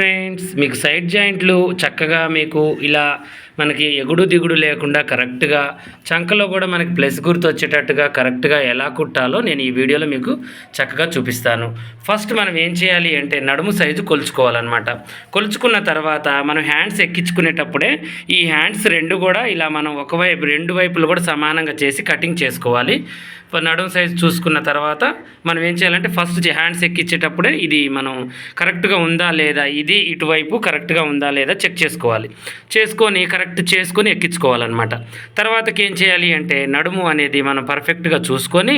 శ్రీ మీకు సైడ్ జాయింట్లు చక్కగా మీకు ఇలా మనకి ఎగుడు దిగుడు లేకుండా కరెక్ట్గా చంకలో కూడా మనకి ప్లస్ గుర్తు వచ్చేటట్టుగా కరెక్ట్గా ఎలా కుట్టాలో నేను ఈ వీడియోలో మీకు చక్కగా చూపిస్తాను. ఫస్ట్ మనం ఏం చేయాలి అంటే నడుము సైజు కొలుచుకోవాలన్నమాట. కొలుచుకున్న తర్వాత మనం హ్యాండ్స్ ఎక్కించుకునేటప్పుడే ఈ హ్యాండ్స్ రెండు కూడా ఇలా మనం ఒకవైపు రెండు వైపులు కూడా సమానంగా చేసి కటింగ్ చేసుకోవాలి. నడుము సైజు చూసుకున్న తర్వాత మనం ఏం చేయాలంటే ఫస్ట్ హ్యాండ్స్ ఎక్కించేటప్పుడే ఇది మనం కరెక్ట్గా ఉందా లేదా ఇది ఇటు వైపు కరెక్ట్గా ఉందా లేదా చెక్ చేసుకోవాలి. చేసుకొని కరెక్ట్ చేసుకొని ఎక్కించుకోవాలన్నమాట. తర్వాతకి ఏం చేయాలి అంటే నడుము అనేది మనం పర్ఫెక్ట్గా చూసుకొని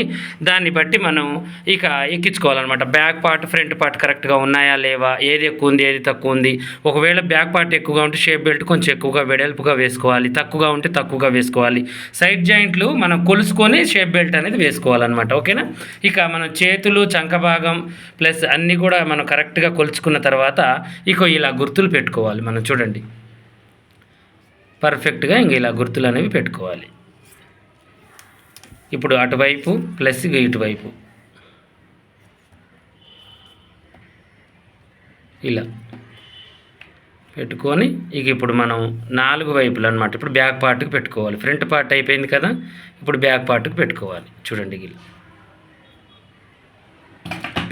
దాన్ని బట్టి మనం ఇక ఎక్కించుకోవాలన్నమాట. బ్యాక్ పార్ట్ ఫ్రంట్ పార్ట్ కరెక్ట్గా ఉన్నాయా లేవా? ఏది ఎక్కువ ఉంది ఏది తక్కువ ఉంది? ఒకవేళ బ్యాక్ పార్ట్ ఎక్కువగా ఉంటే షేప్ బెల్ట్ కొంచెం ఎక్కువగా వెడల్పుగా వేసుకోవాలి. తక్కువగా ఉంటే తక్కువగా వేసుకోవాలి. సైడ్ జాయింట్లు మనం కొలుసుకొని షేప్ బెల్ట్ అనేది వేసుకోవాలన్నమాట. ఓకేనా? ఇక మనం చేతులు చంక భాగం ప్లస్ అన్నీ కూడా మనం కరెక్ట్గా కొలుచుకున్న తర్వాత ఇక ఇలా గుర్తులు పెట్టుకోవాలి. మనం చూడండి. పర్ఫెక్ట్గా ఇంక ఇలా గుర్తులు అనేవి పెట్టుకోవాలి. ఇప్పుడు అటువైపు ప్లస్ ఇక ఇటువైపు. ఇలా పెట్టుకొని ఇక ఇప్పుడు మనం నాలుగు వైపులు అనమాట ఇప్పుడు బ్యాక్ పార్ట్కి పెట్టుకోవాలి. ఫ్రంట్ పార్ట్ అయిపోయింది కదా? ఇప్పుడు బ్యాక్ పార్ట్కి పెట్టుకోవాలి. చూడండి ఇలా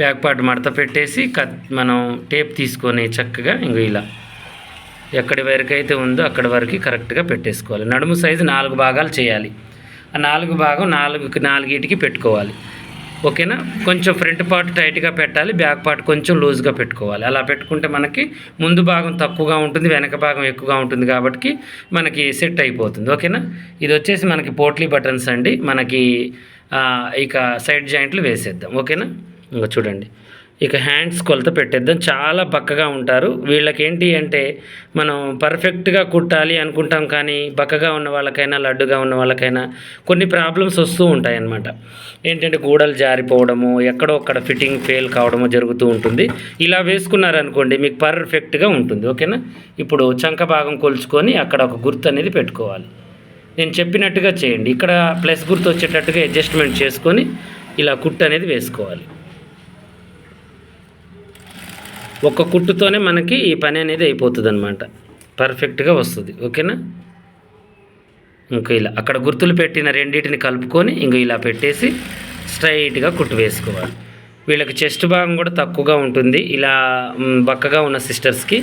బ్యాక్ పార్ట్ మడత పెట్టేసి కత్ మనం టేప్ తీసుకొని చక్కగా ఇంకో ఇలా ఎక్కడి వరకు అయితే ఉందో అక్కడి వరకు కరెక్ట్గా పెట్టేసుకోవాలి. నడుము సైజు నాలుగు భాగాలు చేయాలి. ఆ నాలుగు భాగం నాలుగు నాలుగిటికి పెట్టుకోవాలి. ఓకేనా? కొంచెం ఫ్రంట్ పార్ట్ టైట్గా పెట్టాలి బ్యాక్ పార్ట్ కొంచెం లూజ్గా పెట్టుకోవాలి. అలా పెట్టుకుంటే మనకి ముందు భాగం తక్కువగా ఉంటుంది వెనక భాగం ఎక్కువగా ఉంటుంది కాబట్టి మనకి సెట్ అయిపోతుంది. ఓకేనా? ఇది వచ్చేసి మనకి పోట్లీ బటన్స్ అండి. మనకి ఇక సైడ్ జాయింట్లు వేసేద్దాం. ఓకేనా? ఇంకా చూడండి. ఇక హ్యాండ్స్ కొలత పెట్టేద్దాం. చాలా బక్కగా ఉంటారు. వీళ్ళకి ఏంటి అంటే మనం పర్ఫెక్ట్గా కుట్టాలి అనుకుంటాం కానీ బక్కగా ఉన్న వాళ్ళకైనా లడ్డుగా ఉన్న వాళ్ళకైనా కొన్ని ప్రాబ్లమ్స్ వస్తూ ఉంటాయన్నమాట. ఏంటంటే గూడలు జారిపోవడము ఎక్కడో అక్కడ ఫిట్టింగ్ ఫెయిల్ కావడము జరుగుతూ ఉంటుంది. ఇలా వేసుకున్నారనుకోండి మీకు పర్ఫెక్ట్గా ఉంటుంది. ఓకేనా? ఇప్పుడు చంక భాగం కొలుచుకొని అక్కడ ఒక గుర్తు అనేది పెట్టుకోవాలి. నేను చెప్పినట్టుగా చేయండి. ఇక్కడ ప్లస్ గుర్తు వచ్చేటట్టుగా అడ్జస్ట్మెంట్ చేసుకొని ఇలా కుట్టు అనేది వేసుకోవాలి. ఒక్క కుట్టుతోనే మనకి ఈ పని అనేది అయిపోతుంది అనమాట పర్ఫెక్ట్గా వస్తుంది. ఓకేనా? ఇంకా ఇలా అక్కడ గుర్తులు పెట్టిన రెండింటిని కలుపుకొని ఇంక ఇలా పెట్టేసి స్ట్రైట్గా కుట్టు వేసుకోవాలి. వీళ్ళకి చెస్ట్ భాగం కూడా తక్కువగా ఉంటుంది. ఇలా బక్కగా ఉన్న సిస్టర్స్కి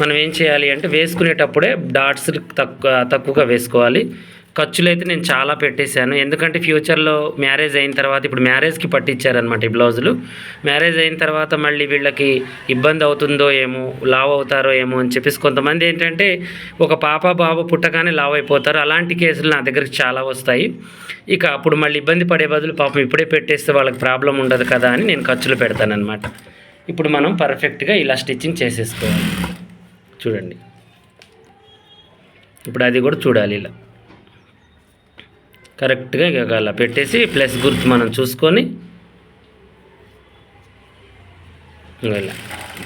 మనం ఏం చేయాలి అంటే వేసుకునేటప్పుడే డాట్స్ తక్కువ తక్కువగా వేసుకోవాలి. ఖర్చులు అయితే నేను చాలా పెట్టేశాను. ఎందుకంటే ఫ్యూచర్లో మ్యారేజ్ అయిన తర్వాత ఇప్పుడు మ్యారేజ్కి పట్టించారనమాట ఈ బ్లౌజులు. మ్యారేజ్ అయిన తర్వాత మళ్ళీ వీళ్ళకి ఇబ్బంది అవుతుందో ఏమో లావ్ అవుతారో ఏమో అని చెప్పేసి కొంతమంది ఏంటంటే ఒక పాప బాబు పుట్టగానే లావ్ అయిపోతారు. అలాంటి కేసులు నా దగ్గరికి చాలా వస్తాయి. ఇక అప్పుడు మళ్ళీ ఇబ్బంది పడే బదులు పాపం ఇప్పుడే పెట్టేస్తే వాళ్ళకి ప్రాబ్లం ఉండదు కదా అని నేను ఖర్చులు పెడతానమాట ఇప్పుడు మనం పర్ఫెక్ట్గా ఇలా స్టిచ్చింగ్ చేసేసుకోవాలి. చూడండి. ఇప్పుడు అది కూడా చూడాలి ఇలా. కరెక్ట్గా ఇక అలా పెట్టేసి ప్లస్ గుర్తు మనం చూసుకొని ఇలా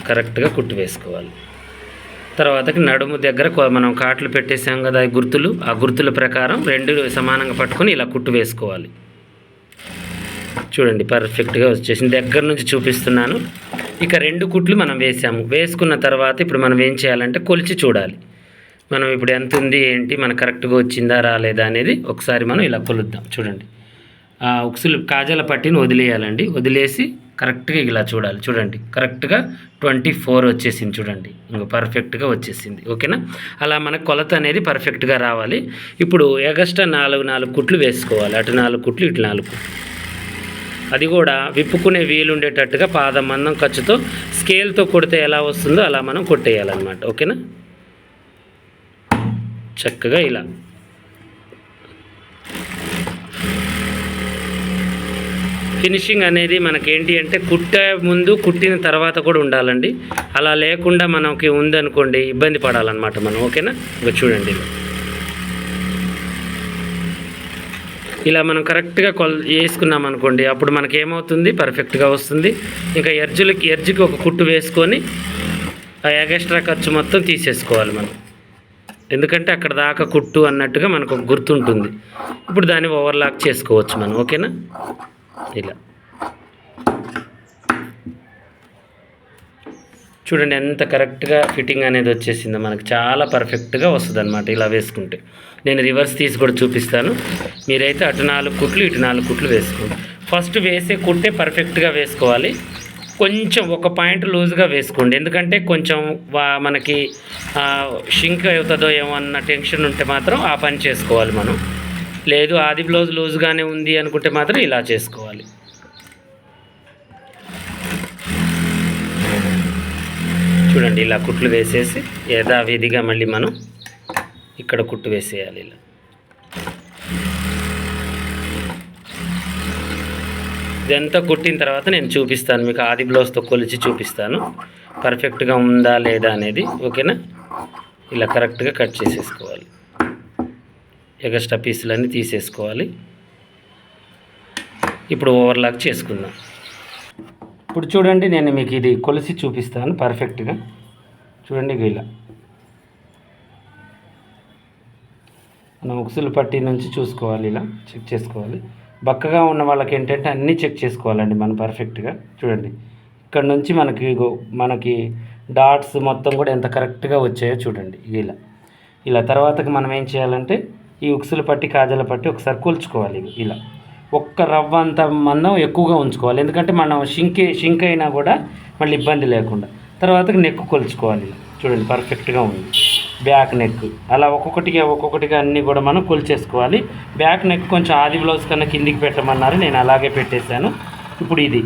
కరెక్ట్గా కుట్టు వేసుకోవాలి. తర్వాతకి నడుము దగ్గర మనం కాట్లు పెట్టేసాం కదా గుర్తులు ఆ గుర్తుల ప్రకారం రెండు సమానంగా పట్టుకొని ఇలా కుట్టు వేసుకోవాలి. చూడండి పర్ఫెక్ట్గా వచ్చేసింది. దగ్గర నుంచి చూపిస్తున్నాను. ఇక రెండు కుట్లు మనం వేసాము. వేసుకున్న తర్వాత ఇప్పుడు మనం ఏం చేయాలంటే కొలిచి చూడాలి. మనం ఇప్పుడు ఎంత ఉంది ఏంటి మనకు కరెక్ట్గా వచ్చిందా రాలేదా అనేది ఒకసారి మనం ఇలా కొలుద్దాం. చూడండి. ఆ ఉక్సులు కాజాల పట్టిని వదిలేయాలండి. వదిలేసి కరెక్ట్గా ఇలా చూడాలి. చూడండి. కరెక్ట్గా ట్వంటీ ఫోర్ వచ్చేసింది చూడండి. ఇంకా పర్ఫెక్ట్గా వచ్చేసింది. ఓకేనా? అలా మన కొలత అనేది పర్ఫెక్ట్గా రావాలి. ఇప్పుడు ఎగస్ట్రా నాలుగు నాలుగు కుట్లు వేసుకోవాలి. అటు నాలుగు కుట్లు ఇటు నాలుగు కుట్లు. అది కూడా విప్పుకునే వీలు ఉండేటట్టుగా పాదం మందం ఖర్చుతో స్కేల్తో కొడితే ఎలా వస్తుందో అలా మనం కొట్టేయాలన్నమాట. ఓకేనా? చక్కగా ఇలా. ఫినిషింగ్ అనేది మనకి ఏంటి అంటే కుట్టే ముందు కుట్టిన తర్వాత కూడా ఉండాలండి. అలా లేకుండా మనకి ఉందనుకోండి ఇబ్బంది పడాలన్నమాట మనం ఓకేనా? ఇంకా చూడండి ఇలా. ఇలా మనం కరెక్ట్గా కొల్ వేసుకున్నాం అనుకోండి అప్పుడు మనకి ఏమవుతుంది పర్ఫెక్ట్గా వస్తుంది. ఇంకా ఎర్జులకి ఎర్జుకి ఒక కుట్టు వేసుకొని ఆ ఎగస్ట్రా ఖర్చు మొత్తం తీసేసుకోవాలి మనం. ఎందుకంటే అక్కడ దాకా కుట్టు అన్నట్టుగా మనకు ఒక గుర్తుంటుంది. ఇప్పుడు దాన్ని ఓవర్లాక్ చేసుకోవచ్చు మనం ఓకేనా? ఇలా. చూడండి ఎంత కరెక్ట్గా ఫిట్టింగ్ అనేది వచ్చేసిందో మనకు చాలా పర్ఫెక్ట్గా వస్తుంది అనమాట ఇలా వేసుకుంటే. నేను రివర్స్ తీసి కూడా చూపిస్తాను. మీరైతే అటు నాలుగు కుట్లు ఇటు నాలుగు కుట్లు వేసుకోండి. ఫస్ట్ వేసే కుట్టే పర్ఫెక్ట్గా వేసుకోవాలి. కొంచెం ఒక పాయింట్ లూజ్గా వేసుకోండి. ఎందుకంటే కొంచెం వా- మనకి షింక్ అవుతుందో ఏమో అన్న టెన్షన్ ఉంటే మాత్రం ఆ పని చేసుకోవాలి మనం. లేదు ఆది బ్లౌజ్ లూజ్గానే ఉంది అనుకుంటే మాత్రం ఇలా చేసుకోవాలి. చూడండి ఇలా కుట్లు వేసేసి యథావిధిగా మళ్ళీ మనం ఇక్కడ కుట్టు వేసేయాలి ఇలా. ఇదంతా కుట్టిన తర్వాత నేను చూపిస్తాను మీకు ఆది బ్లౌజ్తో కొలిచి చూపిస్తాను. పర్ఫెక్ట్గా ఉందా లేదా అనేది ఓకేనా? ఇలా కరెక్ట్గా కట్ చేసేసుకోవాలి. ఎగస్ట్రా పీసులన్నీ తీసేసుకోవాలి. ఇప్పుడు ఓవర్లాక్ చేసుకుందాం. ఇప్పుడు చూడండి నేను మీకు ఇది కొలిసి చూపిస్తాను పర్ఫెక్ట్గా చూడండి ఇగో ఇలా. మనం ఉక్సులు పట్టి నుంచి చూసుకోవాలి ఇలా చెక్ చేసుకోవాలి. బక్కగా ఉన్న వాళ్ళకి ఏంటంటే అన్నీ చెక్ చేసుకోవాలండి మనం పర్ఫెక్ట్గా. చూడండి. ఇక్కడ నుంచి మనకి మనకి డాట్స్ మొత్తం కూడా ఎంత కరెక్ట్గా వచ్చాయో చూడండి. ఇలా. ఇలా తర్వాతకి మనం ఏం చేయాలంటే ఈ ఉక్సులు పట్టి కాజల పట్టి ఒకసారి కూల్చుకోవాలి ఇలా. ఒక్క రవ్వ అంత మందం ఎక్కువగా ఉంచుకోవాలి. ఎందుకంటే మనం షింకే షింక్ అయినా కూడా మళ్ళీ ఇబ్బంది లేకుండా. తర్వాతకి నెక్కు కొలుచుకోవాలి. చూడండి పర్ఫెక్ట్గా ఉంది. Back neck. అలా ఒక్కొక్కటిగా ఒక్కొక్కటిగా అన్నీ కూడా మనం కొలిచేసుకోవాలి. బ్యాక్ నెక్ కొంచెం ఆది బ్లౌజ్ కన్నా కిందికి పెట్టమన్నారు నేను అలాగే పెట్టేశాను. ఇప్పుడు ఇది.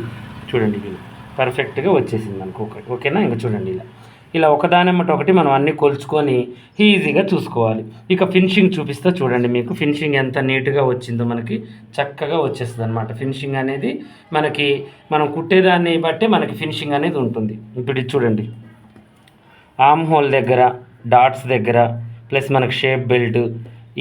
చూడండి ఇది. పర్ఫెక్ట్గా వచ్చేసింది మనకు. ఒకటి ఓకేనా? ఇంకా చూడండి ఇలా. ఇలా ఒకదానమ్మట ఒకటి మనం అన్నీ కొలుచుకొని ఈజీగా చూసుకోవాలి. ఇక ఫినిషింగ్ చూపిస్తా చూడండి మీకు. ఫినిషింగ్ ఎంత నీట్గా వచ్చిందో మనకి చక్కగా వచ్చేస్తుంది అనమాట ఫినిషింగ్ అనేది మనకి మనం కుట్టేదాన్ని బట్టే మనకి ఫినిషింగ్ అనేది ఉంటుంది. ఇప్పుడు ఇది చూడండి. ఆమ్ హోల్ దగ్గర డాట్స్ దగ్గర ప్లస్ మనకు షేప్ బెల్ట్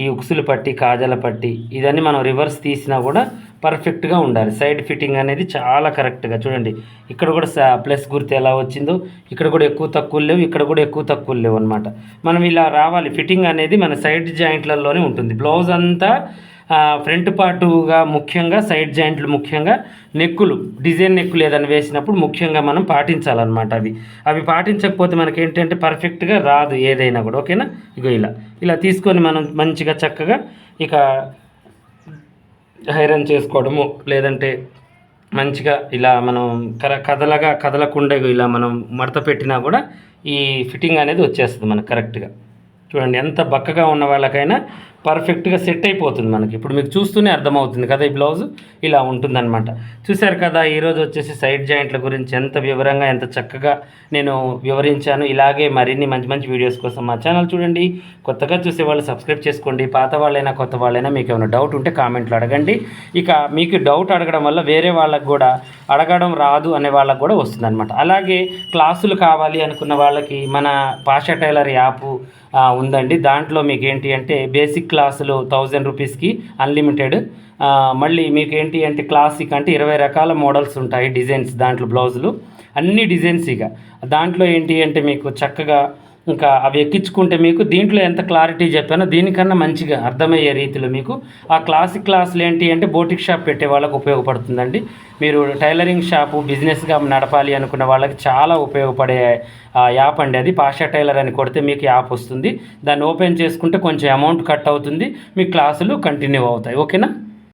ఈ ఉక్సులు పట్టి కాజల పట్టి ఇదన్నీ మనం రివర్స్ తీసినా కూడా పర్ఫెక్ట్గా ఉండాలి. సైడ్ ఫిట్టింగ్ అనేది చాలా కరెక్ట్గా చూడండి. ఇక్కడ కూడా ప్లస్ గుర్తు ఎలా వచ్చిందో ఇక్కడ కూడా ఎక్కువ తక్కువ లేవు ఇక్కడ కూడా ఎక్కువ తక్కువ లేవు అనమాట మనం ఇలా రావాలి. ఫిట్టింగ్ అనేది మన సైడ్ జాయింట్లలోనే ఉంటుంది. బ్లౌజ్ అంతా ఫ్రంట్ పార్టుగా ముఖ్యంగా సైడ్ జాయింట్లు ముఖ్యంగా నెక్కులు డిజైన్ నెక్కులు ఏదైనా వేసినప్పుడు ముఖ్యంగా మనం పాటించాలన్నమాట అవి. అవి పాటించకపోతే మనకి ఏంటంటే పర్ఫెక్ట్గా రాదు ఏదైనా కూడా ఓకేనా? ఇగో ఇలా. ఇలా తీసుకొని మనం మంచిగా చక్కగా ఇక ఐరన్ చేసుకోవడము లేదంటే మంచిగా ఇలా మనం కర కదలగా కదలకుండా ఇలా మనం మడత పెట్టినా కూడా ఈ ఫిట్టింగ్ అనేది వచ్చేస్తుంది మనకు కరెక్ట్గా. చూడండి ఎంత బక్కగా ఉన్న వాళ్ళకైనా పర్ఫెక్ట్గా సెట్ అయిపోతుంది మనకి. ఇప్పుడు మీకు చూస్తూనే అర్థమవుతుంది కదా ఈ బ్లౌజ్? ఇలా ఉంటుందన్నమాట. చూశారు కదా ఈరోజు వచ్చేసి సైడ్ జాయింట్ల గురించి ఎంత వివరంగా ఎంత చక్కగా నేను వివరించాను. ఇలాగే మరిన్ని మంచి మంచి వీడియోస్ కోసం మా ఛానల్ చూడండి. కొత్తగా చూసే వాళ్ళు సబ్స్క్రైబ్ చేసుకోండి. పాత వాళ్ళైనా కొత్త వాళ్ళైనా మీకు ఏమైనా డౌట్ ఉంటే కామెంట్లు అడగండి. ఇక మీకు డౌట్ అడగడం వల్ల వేరే వాళ్ళకు కూడా అడగడం రాదు అనే వాళ్ళకు కూడా వస్తుందన్నమాట. అలాగే క్లాసులు కావాలి అనుకున్న వాళ్ళకి మన పాషా టైలర్ యాప్ ఉందండి. దాంట్లో మీకు ఏంటి అంటే బేసిక్ క్లాసులు థౌజండ్ రూపీస్కి అన్లిమిటెడ్. మళ్ళీ మీకు ఏంటి అంటే క్లాసిక్ అంటే ఇరవై రకాల మోడల్స్ ఉంటాయి డిజైన్స్ దాంట్లో బ్లౌజులు. అన్ని డిజైన్స్ ఇక. దాంట్లో ఏంటి అంటే మీకు చక్కగా ఇంకా అవి ఎక్కించుకుంటే మీకు దీంట్లో ఎంత క్లారిటీ చెప్పానో దీనికన్నా మంచిగా అర్థమయ్యే రీతిలో మీకు ఆ క్లాసిక్ క్లాసులు ఏంటి అంటే బోటిక్ షాప్ పెట్టే వాళ్ళకు ఉపయోగపడుతుందండి. మీరు టైలరింగ్ షాపు బిజినెస్గా నడపాలి అనుకున్న వాళ్ళకి చాలా ఉపయోగపడే యాప్ అండి అది. పాషా టైలర్ అని కొడితే మీకు యాప్ వస్తుంది. దాన్ని ఓపెన్ చేసుకుంటే కొంచెం అమౌంట్ కట్ అవుతుంది. మీ క్లాసులు కంటిన్యూ అవుతాయి. ఓకేనా?